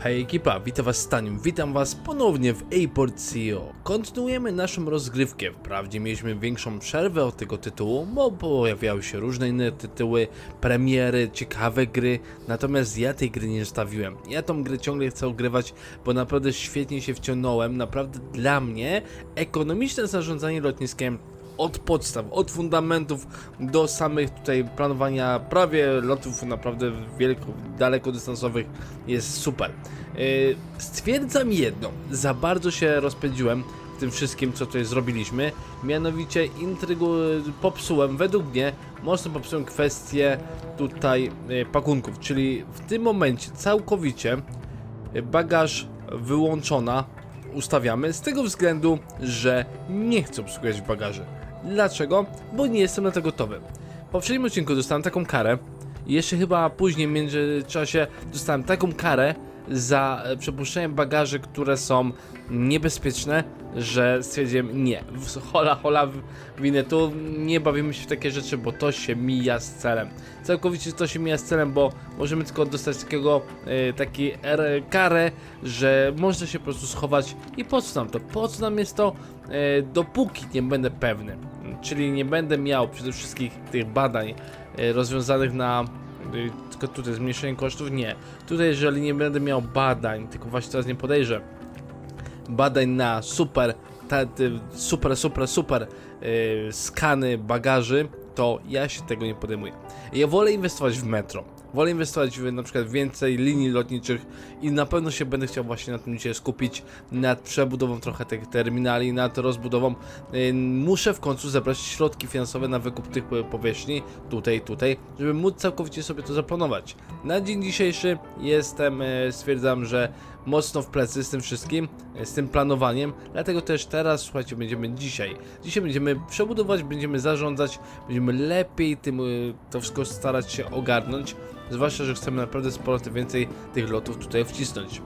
Hej ekipa, witam was Stanim, witam was ponownie w Aport CEO. Kontynuujemy naszą rozgrywkę, wprawdzie mieliśmy większą przerwę od tego tytułu, bo pojawiały się różne inne tytuły, premiery, ciekawe gry, natomiast ja tej gry nie zostawiłem. Ja tą grę ciągle chcę ogrywać, bo naprawdę świetnie się wciągnąłem, naprawdę dla mnie ekonomiczne zarządzanie lotniskiem od podstaw, od fundamentów do samych tutaj planowania prawie lotów naprawdę wielko, dalekodystansowych jest super. Yy, stwierdzam jedno, za bardzo się rozpędziłem w tym wszystkim, co tutaj zrobiliśmy, mianowicie intrygu popsułem, według mnie mocno popsułem kwestię tutaj yy, pakunków, czyli w tym momencie całkowicie bagaż wyłączona ustawiamy z tego względu, że nie chcę obsługiwać bagaży. Dlaczego? Bo nie jestem na to gotowy. W poprzednim odcinku dostałem taką karę i jeszcze chyba później w międzyczasie dostałem taką karę za e, przepuszczenie bagaży, które są niebezpieczne, że stwierdziłem nie, hola hola winę tu, nie bawimy się w takie rzeczy, bo to się mija z celem. Całkowicie to się mija z celem, bo możemy tylko dostać takiego, e, taki er, karę, że można się po prostu schować i po co nam to? Po co nam jest to? E, dopóki nie będę pewny, czyli nie będę miał przede wszystkim tych badań e, rozwiązanych na tylko tutaj zmniejszenie kosztów, nie. Tutaj jeżeli nie będę miał badań, tylko właśnie teraz nie podejrzę, badań na super, ta, super, super, super yy, skany bagaży, to ja się tego nie podejmuję. Ja wolę inwestować w metro. Wolę inwestować w na przykład więcej linii lotniczych i na pewno się będę chciał właśnie na tym dzisiaj skupić, nad przebudową trochę tych terminali, nad rozbudową. Yy, muszę w końcu zebrać środki finansowe na wykup tych powierzchni, tutaj, tutaj, żeby móc całkowicie sobie to zaplanować. Na dzień dzisiejszy jestem, e, stwierdzam, że mocno w plecy z tym wszystkim, e, z tym planowaniem, dlatego też teraz, słuchajcie, będziemy dzisiaj, dzisiaj będziemy przebudować, będziemy zarządzać, będziemy lepiej tym, e, to wszystko starać się ogarnąć, zwłaszcza, że chcemy naprawdę sporo więcej tych lotów tutaj wcisnąć.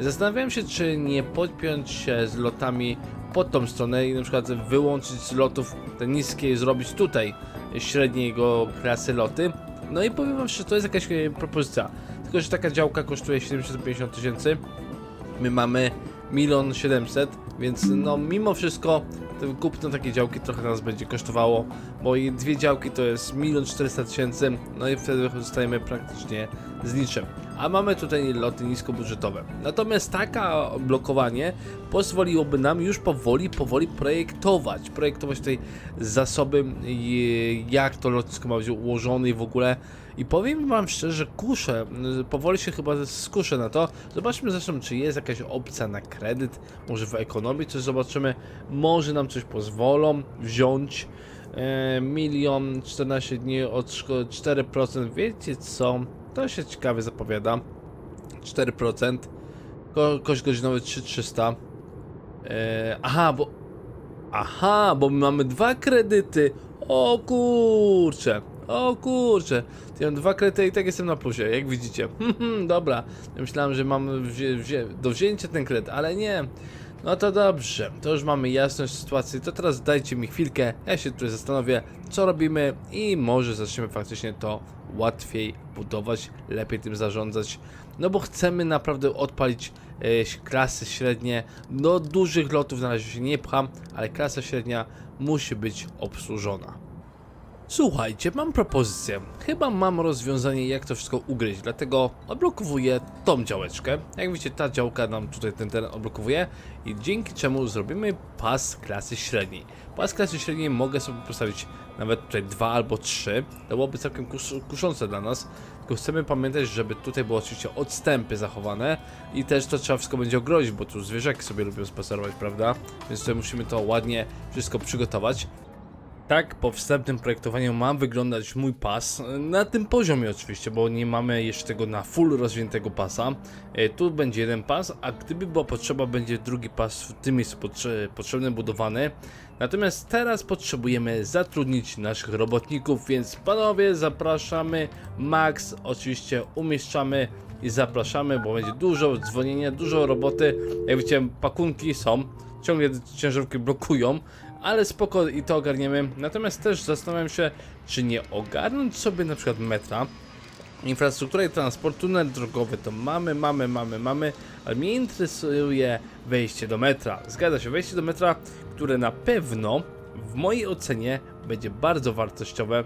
Zastanawiałem się, czy nie podpiąć się z lotami pod tą stronę i na przykład wyłączyć z lotów te niskie zrobić tutaj średniego klasy loty. No i powiem wam, że to jest jakaś e, propozycja. Tylko, że taka działka kosztuje 750 tysięcy. My mamy 1 700 więc no mimo wszystko kupno takiej działki trochę nas będzie kosztowało, bo i dwie działki to jest 1 400 tysięcy, no i wtedy zostajemy praktycznie z niczym. A mamy tutaj loty niskobudżetowe. Natomiast taka blokowanie pozwoliłoby nam już powoli, powoli projektować. Projektować tutaj zasoby, jak to lotnisko ma być ułożone i w ogóle. I powiem wam szczerze, kuszę, y, powoli się chyba skuszę na to. Zobaczmy zresztą, czy jest jakaś opcja na kredyt, może w ekonomii coś zobaczymy, może nam coś pozwolą wziąć. E, milion 14 dni od szko- 4%, wiecie co? To się ciekawie zapowiada. 4%. Ko koszt godzinowy 3300. E, aha, bo. Aha, bo my mamy dwa kredyty. O kurcze. O kurcze. Ja mam dwa kredyty i tak jestem na plusie, jak widzicie. Hmm, Dobra. Ja myślałem, że mam wzię wzię do wzięcia ten kredyt, ale nie. No to dobrze, to już mamy jasność sytuacji, to teraz dajcie mi chwilkę, ja się tutaj zastanowię, co robimy i może zaczniemy faktycznie to łatwiej budować, lepiej tym zarządzać, no bo chcemy naprawdę odpalić e, klasy średnie, do dużych lotów na razie się nie pcham, ale klasa średnia musi być obsłużona. Słuchajcie, mam propozycję. Chyba mam rozwiązanie, jak to wszystko ugryźć, dlatego odblokowuję tą działeczkę. Jak widzicie, ta działka nam tutaj ten teren odblokowuje i dzięki czemu zrobimy pas klasy średniej. Pas klasy średniej mogę sobie postawić nawet tutaj dwa albo trzy. To byłoby całkiem kus kuszące dla nas. Tylko chcemy pamiętać, żeby tutaj były oczywiście odstępy zachowane i też to trzeba wszystko będzie ogrodzić, bo tu zwierzaki sobie lubią spacerować, prawda? Więc tutaj musimy to ładnie wszystko przygotować. Tak, po wstępnym projektowaniu ma wyglądać mój pas, na tym poziomie oczywiście, bo nie mamy jeszcze tego na full rozwiniętego pasa. E, Tu będzie jeden pas, a gdyby była potrzeba, będzie drugi pas w tym miejscu potrze potrzebny, budowany. Natomiast teraz potrzebujemy zatrudnić naszych robotników, więc panowie zapraszamy, Max oczywiście umieszczamy i zapraszamy, bo będzie dużo dzwonienia, dużo roboty. Jak widzicie, pakunki są, ciągle ciężarówki blokują, ale spoko i to ogarniemy. Natomiast też zastanawiam się, czy nie ogarnąć sobie na przykład metra, Infrastruktura i transport, tunel drogowy to mamy, mamy, mamy, mamy, ale mnie interesuje wejście do metra. Zgadza się, wejście do metra, które na pewno w mojej ocenie będzie bardzo wartościowe,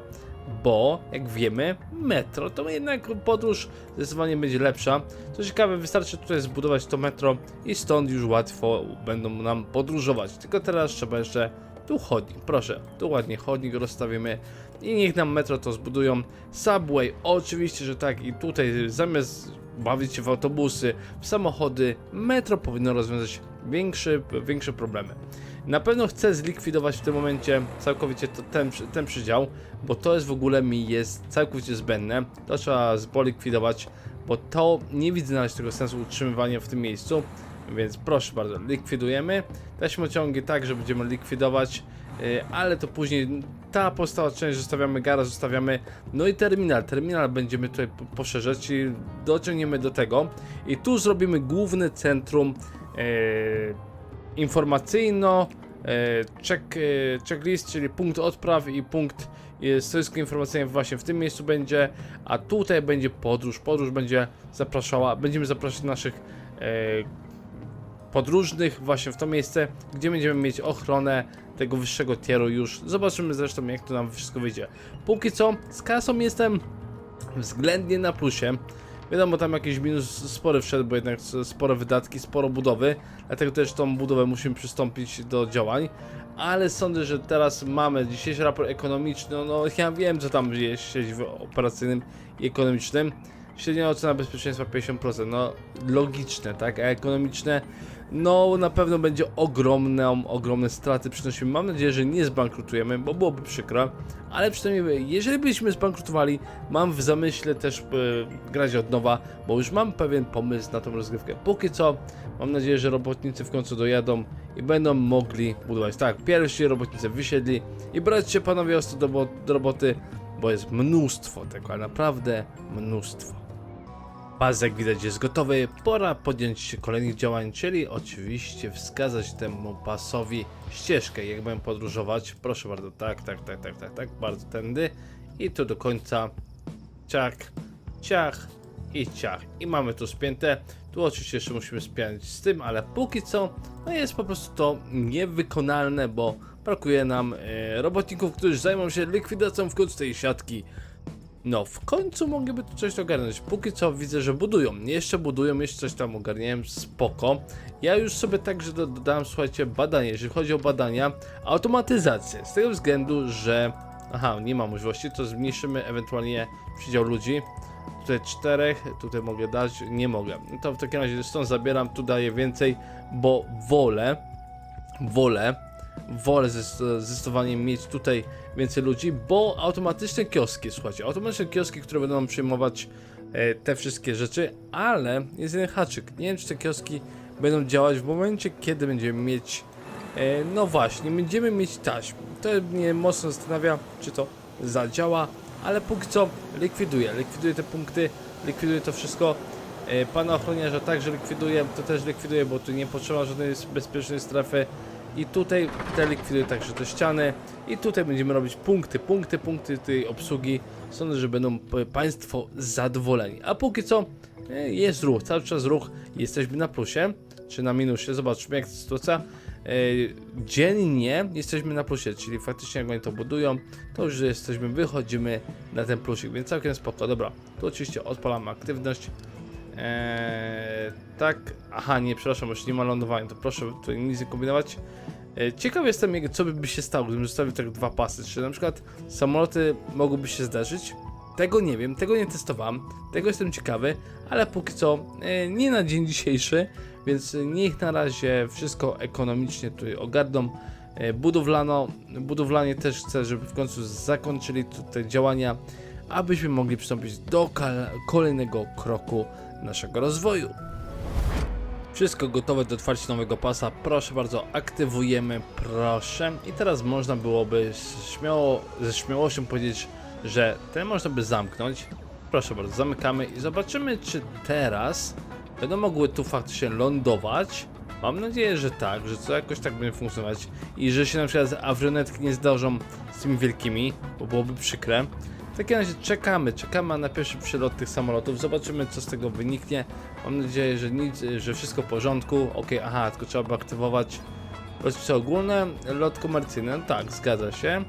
bo jak wiemy, metro to jednak podróż zdecydowanie będzie lepsza. Co ciekawe, wystarczy tutaj zbudować to metro i stąd już łatwo będą nam podróżować. Tylko teraz trzeba jeszcze tu chodnik, proszę, tu ładnie chodnik rozstawimy i niech nam metro to zbudują. Subway, oczywiście, że tak i tutaj zamiast bawić się w autobusy, w samochody, metro powinno rozwiązać większe, większe problemy. Na pewno chcę zlikwidować w tym momencie całkowicie to, ten, ten przydział, bo to jest w ogóle mi jest całkowicie zbędne. To trzeba zlikwidować, bo to nie widzę nawet tego sensu utrzymywania w tym miejscu. Więc proszę bardzo, likwidujemy. Taśmociągi także będziemy likwidować, yy, ale to później ta pozostała część zostawiamy, garaż zostawiamy. No i terminal, terminal będziemy tutaj po- poszerzać i dociągniemy do tego. I tu zrobimy główne centrum yy, informacyjno, e, check, e, checklist, czyli punkt odpraw i punkt e, stoisko informacyjne właśnie w tym miejscu będzie, a tutaj będzie podróż. Podróż będzie zapraszała, będziemy zapraszać naszych e, podróżnych właśnie w to miejsce, gdzie będziemy mieć ochronę tego wyższego tieru już. Zobaczymy zresztą jak to nam wszystko wyjdzie. Póki co z kasą jestem względnie na plusie. Wiadomo, tam jakiś minus spory wszedł, bo jednak spore wydatki, sporo budowy, dlatego też tą budowę musimy przystąpić do działań. Ale sądzę, że teraz mamy dzisiejszy raport ekonomiczny. No, no ja wiem, co tam jest w operacyjnym i ekonomicznym. Średnia ocena bezpieczeństwa 50%. No logiczne, tak? A ekonomiczne, no na pewno będzie ogromną, ogromne straty przynosimy. Mam nadzieję, że nie zbankrutujemy, bo byłoby przykro. Ale przynajmniej, jeżeli byśmy zbankrutowali, mam w zamyśle też e, grać od nowa, bo już mam pewien pomysł na tą rozgrywkę. Póki co, mam nadzieję, że robotnicy w końcu dojadą i będą mogli budować. Tak, pierwsi robotnicy wysiedli i brać się panowie ostro do, bo- do roboty, bo jest mnóstwo tego, ale naprawdę mnóstwo. Pas jak widać jest gotowy, pora podjąć kolejnych działań, czyli oczywiście wskazać temu pasowi ścieżkę, jak będę podróżować. Proszę bardzo, tak, tak, tak, tak, tak, tak, bardzo tędy. I tu do końca, ciach, ciach i ciach. I mamy to spięte, tu oczywiście jeszcze musimy spiąć z tym, ale póki co, no jest po prostu to niewykonalne, bo brakuje nam e, robotników, którzy zajmą się likwidacją w końcu tej siatki no, w końcu mogliby tu coś ogarnąć. Póki co widzę, że budują. Jeszcze budują, jeszcze coś tam ogarniałem, spoko. Ja już sobie także do, dodałem, słuchajcie, badanie. Jeżeli chodzi o badania, automatyzację. Z tego względu, że... Aha, nie ma możliwości, to zmniejszymy ewentualnie przydział ludzi. Tutaj czterech, tutaj mogę dać, nie mogę. No to w takim razie stąd zabieram, tu daję więcej, bo wolę, wolę, wolę zdecydowanie mieć tutaj więcej ludzi, bo automatyczne kioski, słuchajcie, automatyczne kioski, które będą nam przyjmować e, te wszystkie rzeczy, ale jest jeden haczyk. Nie wiem, czy te kioski będą działać w momencie, kiedy będziemy mieć, e, no właśnie, będziemy mieć taśm. To mnie mocno zastanawia, czy to zadziała, ale póki co likwiduję, likwiduję te punkty, likwiduję to wszystko. E, Pana ochroniarza także likwiduję, to też likwiduję, bo tu nie potrzeba żadnej bezpiecznej strefy. I tutaj te likwiduję także te ściany. I tutaj będziemy robić punkty, punkty, punkty tej obsługi. Sądzę, że będą Państwo zadowoleni. A póki co e, jest ruch, cały czas ruch. Jesteśmy na plusie czy na minusie. Zobaczmy jak sytuacja. E, Dziennie jesteśmy na plusie, czyli faktycznie jak oni to budują, to już jesteśmy, wychodzimy na ten plusik, więc całkiem spoko. Dobra, tu oczywiście odpalamy aktywność. Eee, tak, aha, nie, przepraszam, już nie ma lądowania, to proszę tutaj nic nie kombinować. Eee, ciekaw jestem, co by się stało, gdybym zostawił tak dwa pasy. Czy na przykład samoloty mogłyby się zdarzyć? Tego nie wiem, tego nie testowałem, tego jestem ciekawy, ale póki co e, nie na dzień dzisiejszy, więc niech na razie wszystko ekonomicznie tutaj ogarną. E, budowlano, budowlanie też chcę, żeby w końcu zakończyli tutaj działania, abyśmy mogli przystąpić do kolejnego kroku naszego rozwoju. Wszystko gotowe do otwarcia nowego pasa. Proszę bardzo, aktywujemy, proszę. I teraz można byłoby śmiało, ze śmiałością powiedzieć, że ten można by zamknąć. Proszę bardzo, zamykamy i zobaczymy, czy teraz będą mogły tu faktycznie lądować. Mam nadzieję, że tak, że to jakoś tak będzie funkcjonować i że się na przykład awionetki nie zdarzą z tymi wielkimi, bo byłoby przykre. W takim razie czekamy, czekamy na pierwszy przylot tych samolotów, zobaczymy co z tego wyniknie. Mam nadzieję, że nic, że wszystko w porządku. Ok, aha, tylko trzeba by aktywować rozpisy ogólne, lot komercyjny, no tak, zgadza się.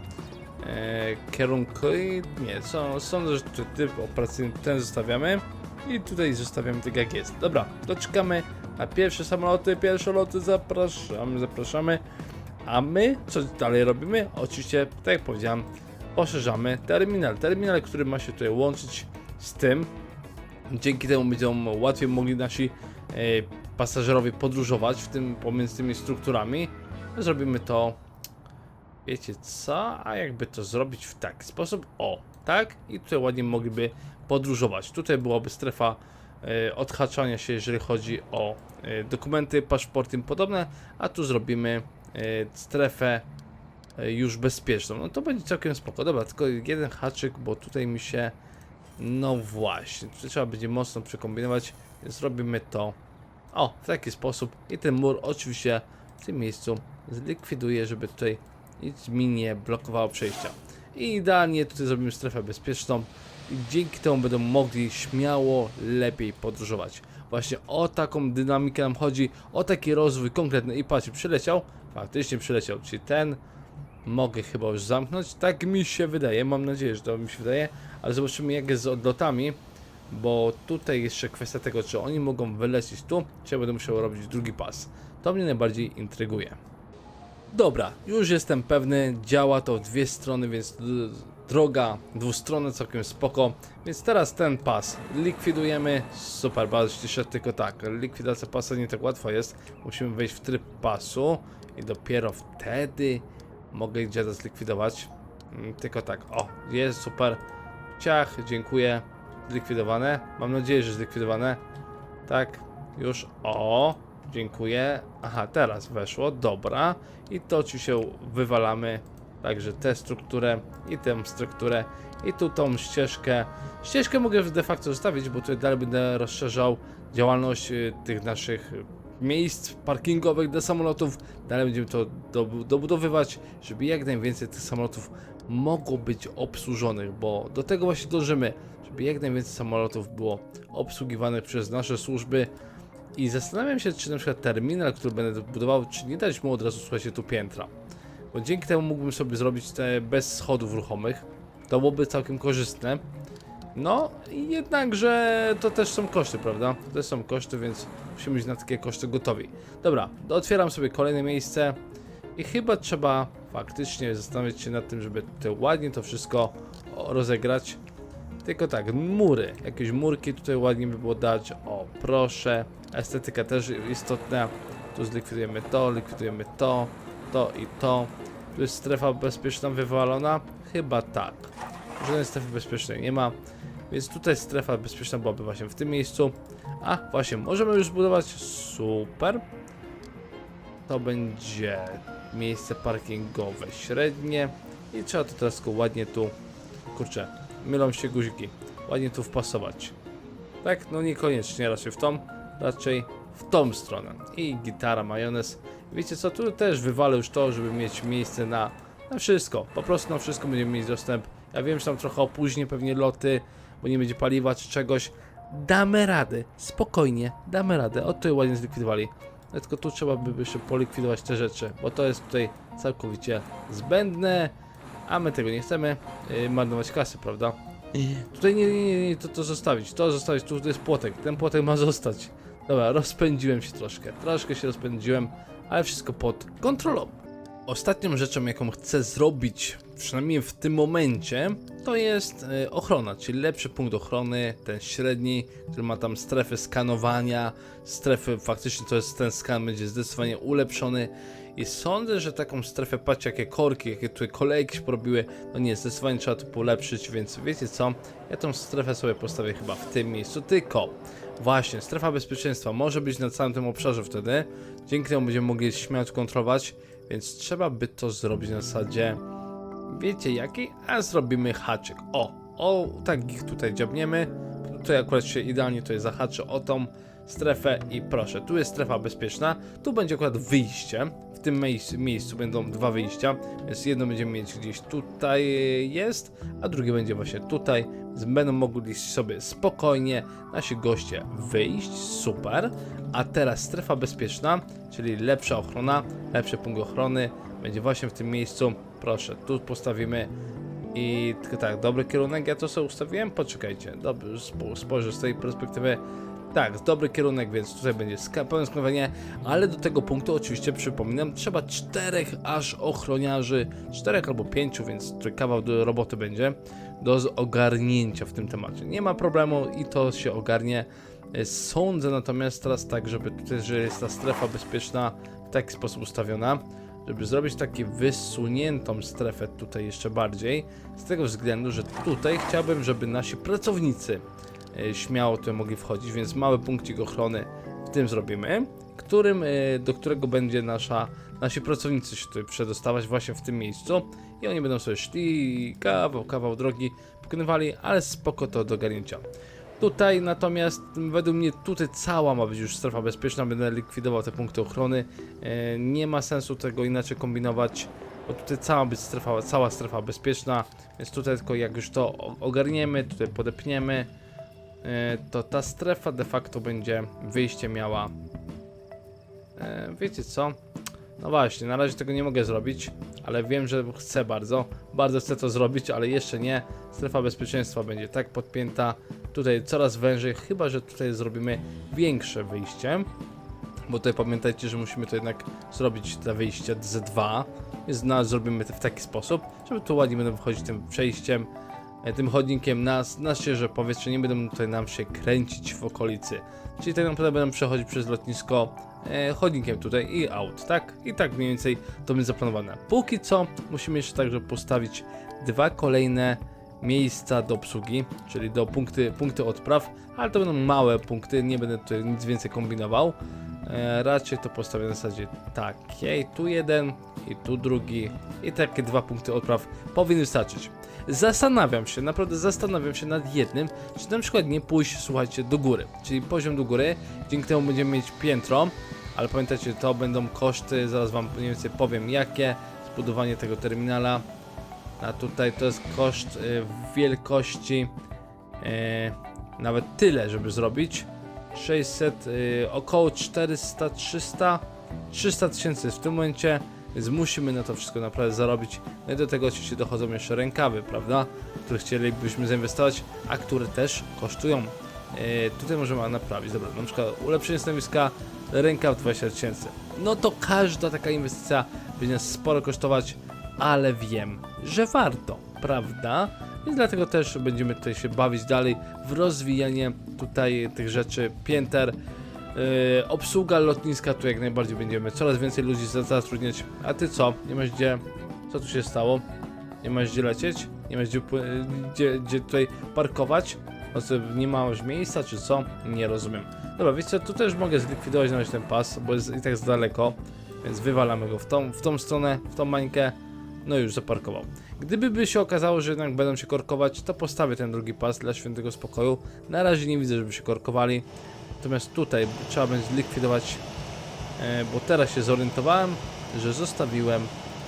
Eee, kierunki, nie, są, sądzę, że typ operacyjny ten zostawiamy i tutaj zostawiamy tak jak jest. Dobra, doczekamy na pierwsze samoloty, pierwsze loty, zapraszamy, zapraszamy. A my, co dalej robimy? Oczywiście, tak jak powiedziałem, poszerzamy terminal. Terminal, który ma się tutaj łączyć z tym. Dzięki temu będą łatwiej mogli nasi e, pasażerowie podróżować w tym pomiędzy tymi strukturami. Zrobimy to, wiecie co, a jakby to zrobić w taki sposób, o, tak? I tutaj ładnie mogliby podróżować. Tutaj byłaby strefa e, odhaczania się, jeżeli chodzi o e, dokumenty, paszporty i podobne, a tu zrobimy strefę już bezpieczną. No to będzie całkiem spoko. Dobra, tylko jeden haczyk, bo tutaj mi się... No właśnie, trzeba będzie mocno przekombinować. Zrobimy to o, w taki sposób i ten mur oczywiście w tym miejscu zlikwiduję, żeby tutaj nic mi nie blokowało przejścia. I idealnie tutaj zrobimy strefę bezpieczną i dzięki temu będą mogli śmiało lepiej podróżować. Właśnie o taką dynamikę nam chodzi, o taki rozwój konkretny. I patrzcie, przyleciał, faktycznie przyleciał, czyli ten mogę chyba już zamknąć. Tak mi się wydaje, mam nadzieję, że to mi się wydaje, ale zobaczymy jak jest z odlotami, bo tutaj jeszcze kwestia tego, czy oni mogą wylecieć tu, czy ja będę musiał robić drugi pas. To mnie najbardziej intryguje. Dobra, już jestem pewny, działa to w dwie strony, więc droga dwustronna całkiem spoko. Więc teraz ten pas likwidujemy. Super, bardzo się cieszę, tylko tak, likwidacja pasa nie tak łatwo jest. Musimy wejść w tryb pasu i dopiero wtedy mogę dziada zlikwidować. Mm, Tylko tak, o, jest super. Ciach, dziękuję. Zlikwidowane. Mam nadzieję, że zlikwidowane. Tak, już, o, dziękuję. Aha, teraz weszło, dobra. I to ci się wywalamy. Także tę strukturę i tę strukturę i tu tą ścieżkę. Ścieżkę mogę de facto zostawić, bo tutaj dalej będę rozszerzał działalność y, tych naszych miejsc parkingowych dla samolotów. Dalej będziemy to dobu- dobudowywać, żeby jak najwięcej tych samolotów mogło być obsłużonych, bo do tego właśnie dążymy, żeby jak najwięcej samolotów było obsługiwanych przez nasze służby. I zastanawiam się, czy na przykład terminal, który będę budował, czy nie dać mu od razu, słuchajcie, tu piętra. Bo dzięki temu mógłbym sobie zrobić te bez schodów ruchomych. To byłoby całkiem korzystne. No, jednakże to też są koszty, prawda? To też są koszty, więc musimy być na takie koszty gotowi. Dobra, otwieram sobie kolejne miejsce i chyba trzeba faktycznie zastanowić się nad tym, żeby tutaj ładnie to wszystko rozegrać. Tylko tak, mury, jakieś murki tutaj ładnie by było dać. O, proszę. Estetyka też istotna. Tu zlikwidujemy to, likwidujemy to, to i to. Tu jest strefa bezpieczna wywalona? Chyba tak. Żadnej strefy bezpiecznej nie ma. Więc tutaj strefa bezpieczna byłaby właśnie w tym miejscu. A, właśnie, możemy już zbudować. Super. To będzie miejsce parkingowe średnie. I trzeba to teraz ładnie tu. Kurczę, mylą się guziki. Ładnie tu wpasować. Tak, no niekoniecznie raczej w tą, raczej w tą stronę. I gitara, majonez. Wiecie co, tu też wywalę już to, żeby mieć miejsce na, na wszystko. Po prostu na wszystko będziemy mieć dostęp. Ja wiem, że tam trochę opóźnię pewnie loty, bo nie będzie paliwa czy czegoś. Damy radę, spokojnie, damy radę. O, tutaj ładnie zlikwidowali. No, Tylko tu trzeba by jeszcze polikwidować te rzeczy, bo to jest tutaj całkowicie zbędne, a my tego nie chcemy yy, marnować kasy, prawda? Tutaj nie, nie, nie, nie, to, to zostawić, to zostawić, tu jest płotek, ten płotek ma zostać. Dobra, rozpędziłem się troszkę, troszkę się rozpędziłem, ale wszystko pod kontrolą. Ostatnią rzeczą, jaką chcę zrobić, przynajmniej w tym momencie, to jest e, ochrona, czyli lepszy punkt ochrony, ten średni, który ma tam strefy skanowania, strefy, faktycznie to jest ten skan będzie zdecydowanie ulepszony. I sądzę, że taką strefę, patrzcie jakie korki, jakie tutaj kolejki się porobiły, no nie, zdecydowanie trzeba to polepszyć, więc wiecie co, ja tą strefę sobie postawię chyba w tym miejscu, tylko właśnie, strefa bezpieczeństwa może być na całym tym obszarze wtedy, dzięki temu będziemy mogli śmiało to kontrolować, więc trzeba by to zrobić na zasadzie, wiecie jaki? A zrobimy haczyk, o, o, tak ich tutaj dziabniemy, tutaj akurat się idealnie tutaj zahaczy o tą strefę i proszę, tu jest strefa bezpieczna, tu będzie akurat wyjście, w tym miejscu, będą dwa wyjścia, więc jedno będziemy mieć gdzieś tutaj jest, a drugie będzie właśnie tutaj, więc będą mogli sobie spokojnie nasi goście wyjść, super, a teraz strefa bezpieczna, czyli lepsza ochrona, lepszy punkt ochrony, będzie właśnie w tym miejscu, proszę, tu postawimy. I tak, dobry kierunek, ja to sobie ustawiłem, poczekajcie, dobrze, spo- spojrzę z tej perspektywy, tak, dobry kierunek, więc tutaj będzie pełne skanowanie, ale do tego punktu oczywiście przypominam, trzeba czterech aż ochroniarzy, czterech albo pięciu, więc kawał do roboty będzie, do ogarnięcia w tym temacie. Nie ma problemu i to się ogarnie. E, Sądzę natomiast teraz tak, żeby tutaj, że jest ta strefa bezpieczna w taki sposób ustawiona, żeby zrobić taką wysuniętą strefę tutaj jeszcze bardziej, z tego względu, że tutaj chciałbym, żeby nasi pracownicy śmiało tutaj mogli wchodzić, więc mały punkcik ochrony w tym zrobimy, którym, e, do którego będzie nasza, nasi pracownicy się tutaj przedostawać właśnie w tym miejscu i oni będą sobie szli kawał, kawał drogi pokonywali, ale spoko to do ogarnięcia. Tutaj natomiast według mnie tutaj cała ma być już strefa bezpieczna, będę likwidował te punkty ochrony. E, nie ma sensu tego inaczej kombinować, bo tutaj cała być strefa, cała strefa bezpieczna, więc tutaj tylko jak już to ogarniemy, tutaj podepniemy, e, to ta strefa de facto będzie wyjście miała. E, wiecie co? No właśnie, na razie tego nie mogę zrobić, ale wiem, że chcę bardzo. Bardzo chcę to zrobić, ale jeszcze nie. Strefa bezpieczeństwa będzie tak podpięta. Tutaj coraz wężej, chyba że tutaj zrobimy większe wyjście. Bo tutaj pamiętajcie, że musimy to jednak zrobić te wyjście z 2 Więc na, zrobimy to w taki sposób, żeby tu ładnie będą wchodzić tym przejściem, e, tym chodnikiem na, na świeże powietrze, nie będą tutaj nam się kręcić w okolicy. Czyli tak naprawdę będą przechodzić przez lotnisko e, chodnikiem tutaj i out, tak? I tak mniej więcej to będzie zaplanowane. Póki co musimy jeszcze także postawić dwa kolejne miejsca do obsługi, czyli do punkty, punkty odpraw, ale to będą małe punkty, nie będę tutaj nic więcej kombinował. E, raczej to postawię na zasadzie takiej, tu jeden i tu drugi i takie dwa punkty odpraw powinny wystarczyć. Zastanawiam się, naprawdę zastanawiam się nad jednym, czy na przykład nie pójść, słuchajcie, do góry, czyli poziom do góry, dzięki temu będziemy mieć piętro, ale pamiętajcie, to będą koszty, zaraz wam mniej więcej powiem jakie, zbudowanie tego terminala, a tutaj to jest koszt y, wielkości y, nawet tyle, żeby zrobić. 600, y, około 400, 300, 300 tysięcy w tym momencie, więc musimy na to wszystko naprawdę zarobić. No i do tego oczywiście dochodzą jeszcze rękawy, prawda? Które chcielibyśmy zainwestować, a które też kosztują. Y, tutaj możemy naprawić, dobra, na przykład ulepszenie stanowiska, rękaw 20 tysięcy. No to każda taka inwestycja będzie nas sporo kosztować, ale wiem, że warto, prawda? Więc dlatego też będziemy tutaj się bawić dalej w rozwijanie tutaj tych rzeczy, pięter, yy, obsługa lotniska, tu jak najbardziej będziemy coraz więcej ludzi za- zatrudniać. A ty co? Nie masz gdzie? Co tu się stało? Nie masz gdzie lecieć? Nie masz gdzie, gdzie, gdzie tutaj parkować? Nie masz miejsca, czy co? Nie rozumiem. Dobra, wiecie tu też mogę zlikwidować nawet ten pas, bo jest i tak za daleko, więc wywalamy go w tą, w tą stronę, w tą mańkę. No już zaparkował. Gdyby by się okazało, że jednak będą się korkować, to postawię ten drugi pas dla świętego spokoju. Na razie nie widzę, żeby się korkowali. Natomiast tutaj trzeba będzie zlikwidować, e, bo teraz się zorientowałem, że zostawiłem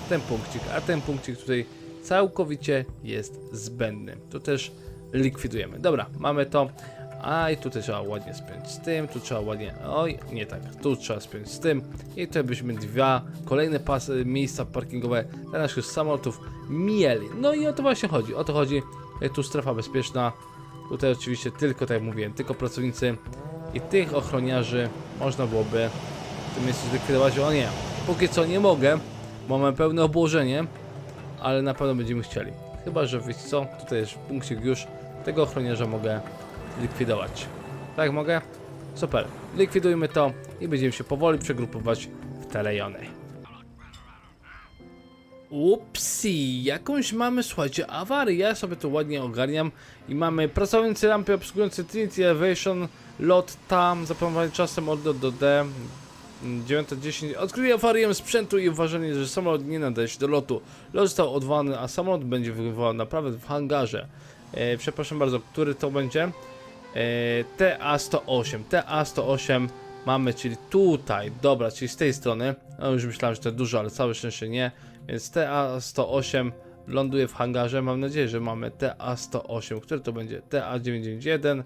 ten punkcik, a ten punkcik tutaj całkowicie jest zbędny. To też likwidujemy. Dobra, mamy to. A i tutaj trzeba ładnie spiąć z tym, tu trzeba ładnie, oj, nie tak, tu trzeba spiąć z tym i tutaj byśmy dwa kolejne pasy, miejsca parkingowe dla naszych samolotów mieli. No i o to właśnie chodzi, o to chodzi, jak tu strefa bezpieczna, tutaj oczywiście tylko, tak jak mówiłem, tylko pracownicy i tych ochroniarzy można byłoby w tym miejscu zlikwidować, o nie, póki co nie mogę, bo mamy pełne obłożenie, ale na pewno będziemy chcieli. Chyba, że wiecie co, tutaj jest punkcik już, tego ochroniarza mogę likwidować. Tak mogę? Super. Likwidujmy to i będziemy się powoli przegrupować w te rejony. Upsi, jakąś mamy, słuchajcie, awarię. Ja sobie to ładnie ogarniam i mamy pracownicy rampy obsługujący Trinity Elevation, lot tam, zaplanowany czasem od do, do D. 9.10 Odkryli awarię sprzętu i uważali, że samolot nie nadaje się do lotu. Lot został odwołany, a samolot będzie wywołany naprawdę w hangarze. E, przepraszam bardzo, który to będzie? e, TA108. TA108 mamy, czyli tutaj, dobra, czyli z tej strony. No już myślałem, że to dużo, ale całe szczęście nie. Więc TA108 ląduje w hangarze. Mam nadzieję, że mamy TA108, który to będzie TA991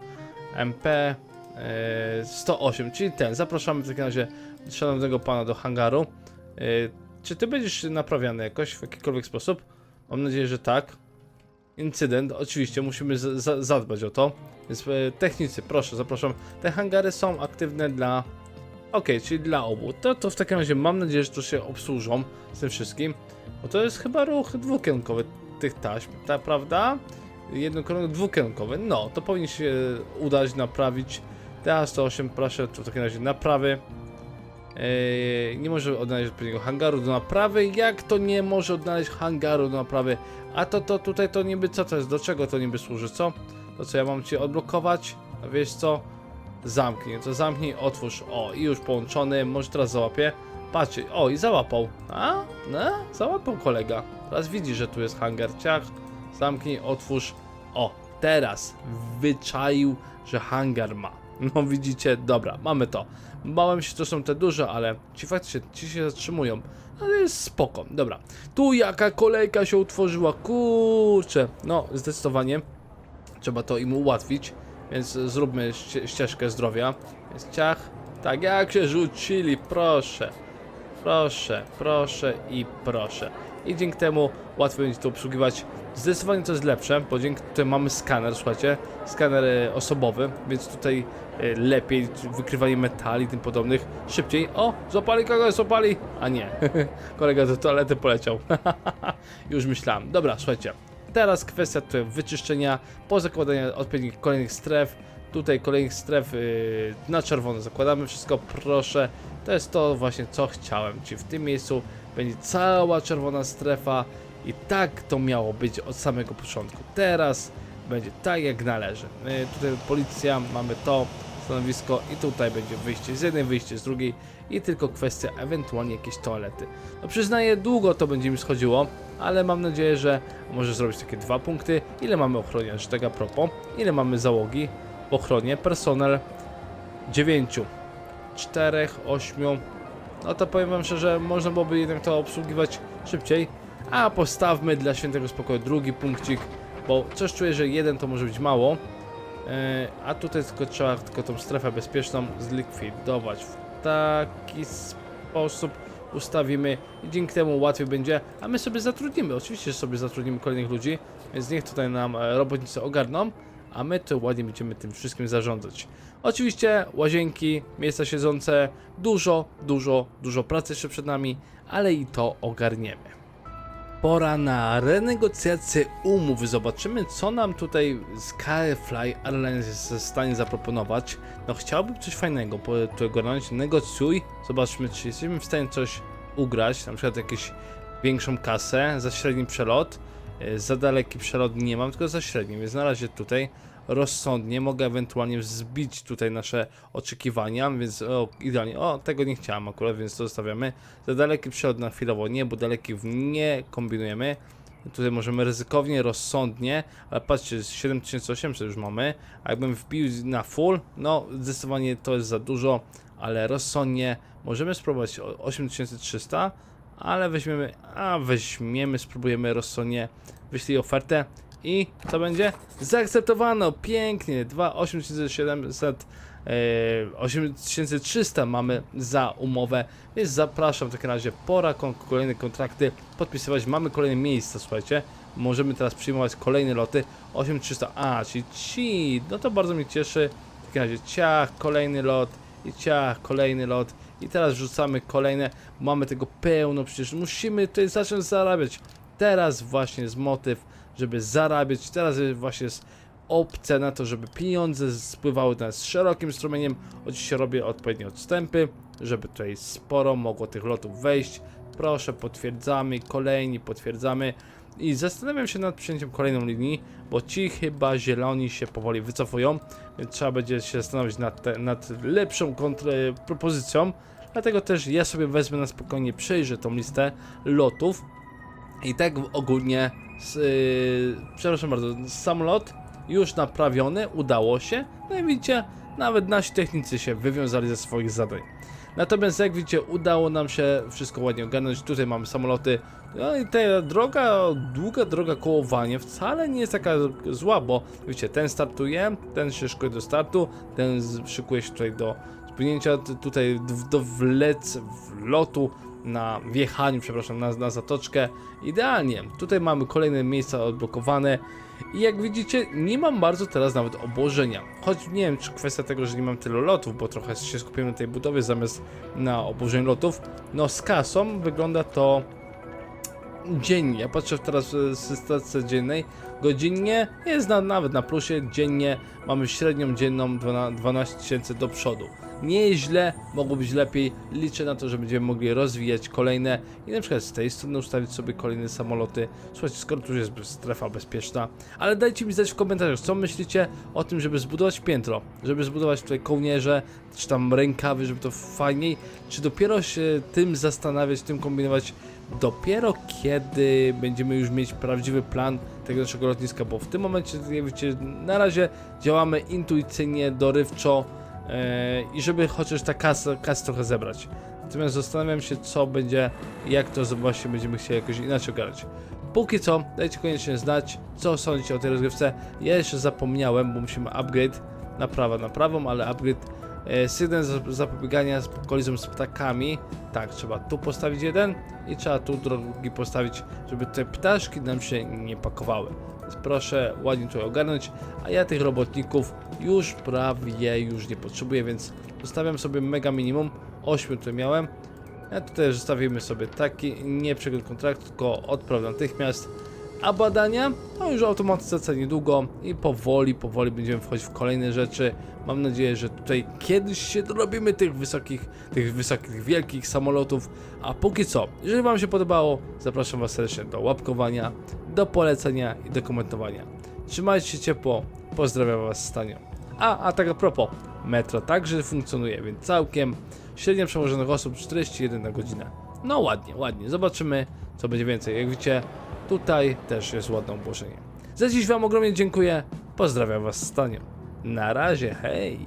MP e, 108, czyli ten. Zapraszamy w takim razie szanownego pana do hangaru. E, czy ty będziesz naprawiany jakoś w jakikolwiek sposób? Mam nadzieję, że tak. Incydent, oczywiście, musimy zadbać o to. Więc e, technicy, proszę, zapraszam. Te hangary są aktywne dla. Okej, czyli dla obu. To, to w takim razie mam nadzieję, że to się obsłużą z tym wszystkim. Bo to jest chyba ruch dwukierunkowy tych taśm, ta prawda? Jednokierunkowy, dwukierunkowy. No, to powinien się udać naprawić. TA108, proszę, to w takim razie naprawy. Eee, nie może odnaleźć odpowiedniego hangaru do naprawy. Jak to nie może odnaleźć hangaru do naprawy? A to, to tutaj to niby co to jest? Do czego to niby służy? Co? To co ja mam cię odblokować? A wiesz co? Zamknij, to zamknij, otwórz. O, i już połączony, może teraz załapie. Patrzcie, o i załapał. A? No, załapał kolega. Teraz widzi, że tu jest hangar. Ciach, zamknij, otwórz. O, teraz wyczaił, że hangar ma. No widzicie, dobra, mamy to. Bałem się, to są te duże, ale ci faktycznie, ci się zatrzymują. Ale jest spoko, dobra. Tu jaka kolejka się utworzyła, kurczę. No, zdecydowanie trzeba to im ułatwić, więc zróbmy ście ścieżkę zdrowia. Więc ciach, tak jak się rzucili, proszę. Proszę, proszę i proszę. I dzięki temu łatwiej będzie to obsługiwać. Zdecydowanie to jest lepsze, bo dzięki temu mamy skaner, słuchajcie, skaner e, osobowy, więc tutaj e, lepiej wykrywanie metali i tym podobnych, szybciej. O, złapali kogoś, złapali! A nie, kolega do toalety poleciał. Już myślałem. Dobra, słuchajcie, teraz kwestia tutaj wyczyszczenia, pozakładania odpowiednich kolejnych stref, tutaj kolejnych stref yy, na czerwono zakładamy wszystko, proszę. To jest to właśnie co chciałem, czyli w tym miejscu będzie cała czerwona strefa i tak to miało być od samego początku. Teraz będzie tak jak należy. My tutaj policja, mamy to stanowisko i tutaj będzie wyjście z jednej, wyjście z drugiej i tylko kwestia ewentualnie jakieś toalety. No przyznaję, długo to będzie mi schodziło, ale mam nadzieję, że może zrobić takie dwa punkty. Ile mamy ochroniarzy, tak a propos? Ile mamy załogi w ochronie? Personel 9, 4, 8. No to powiem wam szczerze, można byłoby jednak to obsługiwać szybciej. A postawmy dla świętego spokoju drugi punkcik, bo coś czuję, że jeden to może być mało. E, a tutaj tylko trzeba tylko tą strefę bezpieczną zlikwidować w taki sposób ustawimy i dzięki temu łatwiej będzie, a my sobie zatrudnimy, oczywiście że sobie zatrudnimy kolejnych ludzi, więc niech tutaj nam e, robotnicy ogarną, a my to ładnie będziemy tym wszystkim zarządzać. Oczywiście łazienki, miejsca siedzące, dużo, dużo, dużo pracy jeszcze przed nami, ale i to ogarniemy. Pora na renegocjację umów. Zobaczymy, co nam tutaj Skyfly Airlines jest w stanie zaproponować. No, chciałbym coś fajnego tu ogarnąć. Negocjuj. Zobaczmy, czy jesteśmy w stanie coś ugrać. Na przykład jakąś większą kasę za średni przelot. E, Za daleki przelot nie mam, tylko za średni, więc na razie tutaj rozsądnie mogę ewentualnie zbić tutaj nasze oczekiwania, więc o, idealnie, o, tego nie chciałem akurat, więc to zostawiamy. Za daleki przelot na chwilowo nie, bo dalekich nie kombinujemy. Tutaj możemy ryzykownie, rozsądnie, ale patrzcie, 7800 już mamy, a jakbym wbił na full, no zdecydowanie to jest za dużo, ale rozsądnie możemy spróbować o 8300, ale weźmiemy, a weźmiemy, spróbujemy rozsądnie, wyślij ofertę i co będzie? Zaakceptowano, pięknie, 2 8700 e, 8300 mamy za umowę, więc zapraszam w takim razie, pora kolejne kontrakty podpisywać, mamy kolejne miejsca, słuchajcie, możemy teraz przyjmować kolejne loty, 8300, a, czyli ci, no to bardzo mnie cieszy, w takim razie ciach, kolejny lot i ciach, kolejny lot. I teraz wrzucamy kolejne, mamy tego pełno, przecież. Musimy tutaj zacząć zarabiać, teraz właśnie jest motyw, żeby zarabiać, teraz właśnie jest opcja na to, żeby pieniądze spływały do nas szerokim strumieniem. Oczywiście robię odpowiednie odstępy, żeby tutaj sporo mogło tych lotów wejść. Proszę, potwierdzamy, kolejni potwierdzamy. I zastanawiam się nad przyjęciem kolejną linii, bo ci chyba zieloni się powoli wycofują, więc trzeba będzie się zastanowić nad, te, nad lepszą kontr- propozycją. Dlatego też ja sobie wezmę na spokojnie, przejrzę tą listę lotów i tak ogólnie, z, yy, przepraszam bardzo, samolot już naprawione, udało się. No i widzicie, nawet nasi technicy się wywiązali ze swoich zadań. Natomiast jak widzicie, udało nam się wszystko ładnie ogarnąć. Tutaj mamy samoloty. No i ta droga, długa droga kołowanie wcale nie jest taka zła, bo wiecie, ten startuje, ten się szykuje do startu, ten szykuje się tutaj do spłynięcia, tutaj do wlec, wlotu, na wjechaniu, przepraszam, na, na zatoczkę. Idealnie. Tutaj mamy kolejne miejsca odblokowane. I jak widzicie, nie mam bardzo teraz nawet obłożenia. Choć nie wiem, czy kwestia tego, że nie mam tylu lotów, bo trochę się skupiłem na tej budowie zamiast na obłożeniu lotów. No z kasą wygląda to dziennie. Ja patrzę teraz w statystyce dziennej. Godzinnie jest na, nawet na plusie. Dziennie mamy średnią dzienną 12 12 tysięcy do przodu. Nie jest źle, mogło być lepiej. Liczę na to, że będziemy mogli rozwijać kolejne i na przykład z tej strony ustawić sobie kolejne samoloty. Słuchajcie, skoro tu jest strefa bezpieczna, ale dajcie mi znać w komentarzach, co myślicie o tym, żeby zbudować piętro, żeby zbudować tutaj kołnierze, czy tam rękawy, żeby to fajniej, czy dopiero się tym zastanawiać, tym kombinować dopiero kiedy będziemy już mieć prawdziwy plan tego naszego lotniska, bo w tym momencie, jak widzicie, na razie działamy intuicyjnie, dorywczo i żeby chociaż ta kasa, kas trochę zebrać. Natomiast zastanawiam się, co będzie, jak to właśnie będziemy chcieli jakoś inaczej ogarać. Póki co, dajcie koniecznie znać, co sądzicie o tej rozgrywce. Ja jeszcze zapomniałem, bo musimy upgrade na prawo, na prawą, ale upgrade e, zapobiegania z kolizją z ptakami. Tak, trzeba tu postawić jeden i trzeba tu drugi postawić, żeby te ptaszki nam się nie pakowały. Proszę ładnie to ogarnąć, a ja tych robotników już prawie już nie potrzebuję, więc zostawiam sobie mega minimum. 8 tutaj miałem. A tutaj zostawimy sobie taki nie przegląd kontraktu, tylko odpraw natychmiast. A badania to już automatyzacja niedługo i powoli, powoli będziemy wchodzić w kolejne rzeczy. Mam nadzieję, że tutaj kiedyś się dorobimy tych wysokich, tych wysokich, wielkich samolotów. A póki co, jeżeli Wam się podobało, zapraszam Was serdecznie do łapkowania, do polecenia i do komentowania. Trzymajcie się ciepło, pozdrawiam Was Stanio. A, a tak a propos, metro także funkcjonuje, więc całkiem średnia przełożonych osób 41 na godzinę. No ładnie, ładnie. Zobaczymy, co będzie więcej. Jak widzicie, tutaj też jest ładne obłożenie. Za dziś Wam ogromnie dziękuję. Pozdrawiam Was Stanio. Na razie, hej!